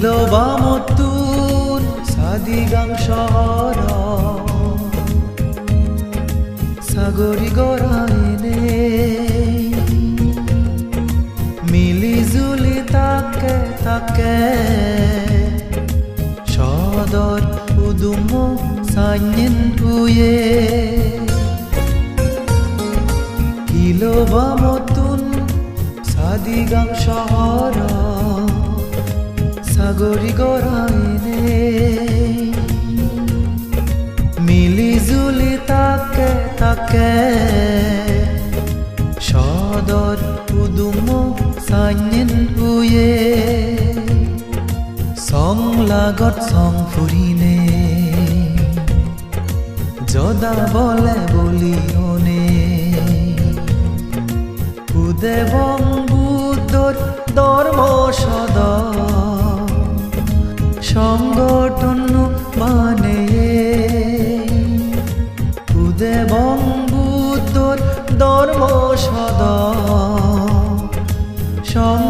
Kilobamotun sadigang shahara Sagori goraine মিলি তাকে তাকে সদর উদুম সাইন হুয়ে কিলোবামতুন সাদিগাং শহর সাগরি গড়াইনে মিলি জুলি তাকে তাকে। সদর উদুম সাইন হুয়ে সং লাগত সং ফুরিনে যদা বলে বলি ওনে উদেবং বুদ্ধর ধর্ম সদ সংগঠন মানে উদেবং বুদ্ধর ধর্ম সদ। সংগঠন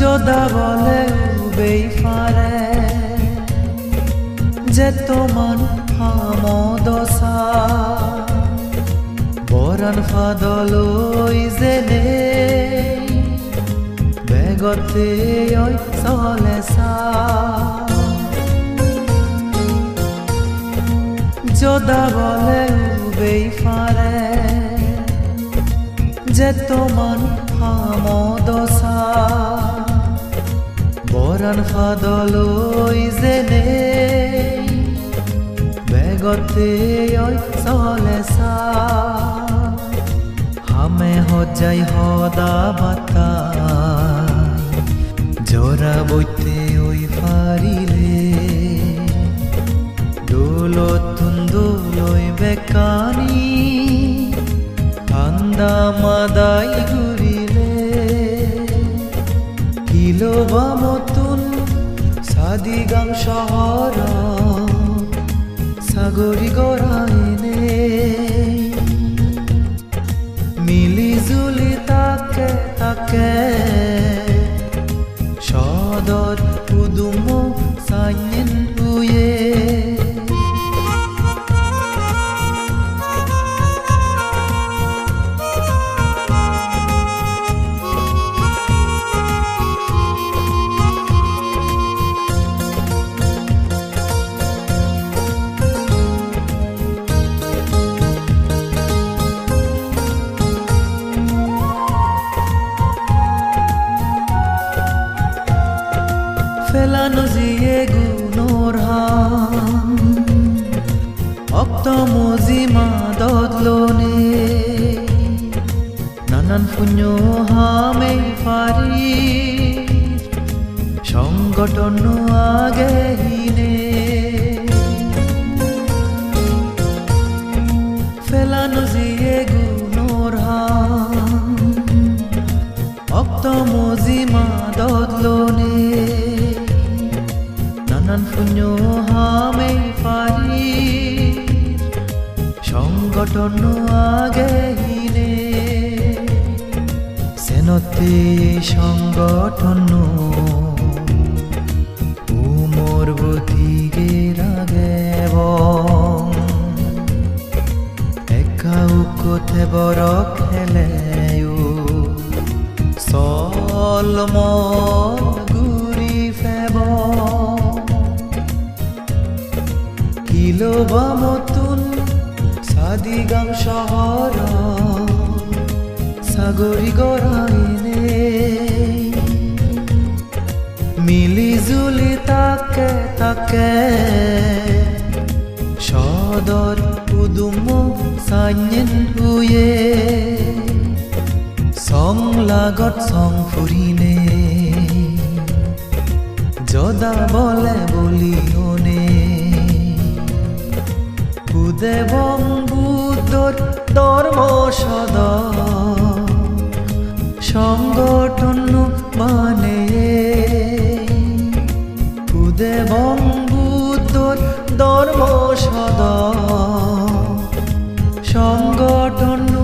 যদা বলে উবেই ফারে, যে তোমার হামদসা। বরণ ফাদলই জেনে, বেগতে ওই চলে সা যদা বলে উবেই ফারে, যে তোমার হামদসা। বরণ ফাদলই জেনে। বেগতে ওই চলে হামে হজাই হদা বাতা জোরা বইতে ওই ফারিলে। দোলতুন দোলই বেকানি। কান্দা মাদাই ঘুরিলে। কিলোবামতুন সাদিগাং শহর সাগরি জিয়ে গুণর হাম। অক্ত মজি মাদলনে নানান শূন্য হামে ফারি আগে হিনে সেনতে সংগঠন উমর বুদ্ধিগে রাগেব একা উকতে বড় খেলেও সলম গুৰি ফেব। কিলো কিলোবামতুন সাদিগাং শহর সাগরি গড়াইনে মিলি জুলি তাকে তাকে সদর উদুম সাইন হুয়ে সং লাগত সং ফুরিনে যদা বলে বলি বুদেবং বুদ্ধর সদ সংগঠন মানে বুদেবং বুদ্ধর সংগঠন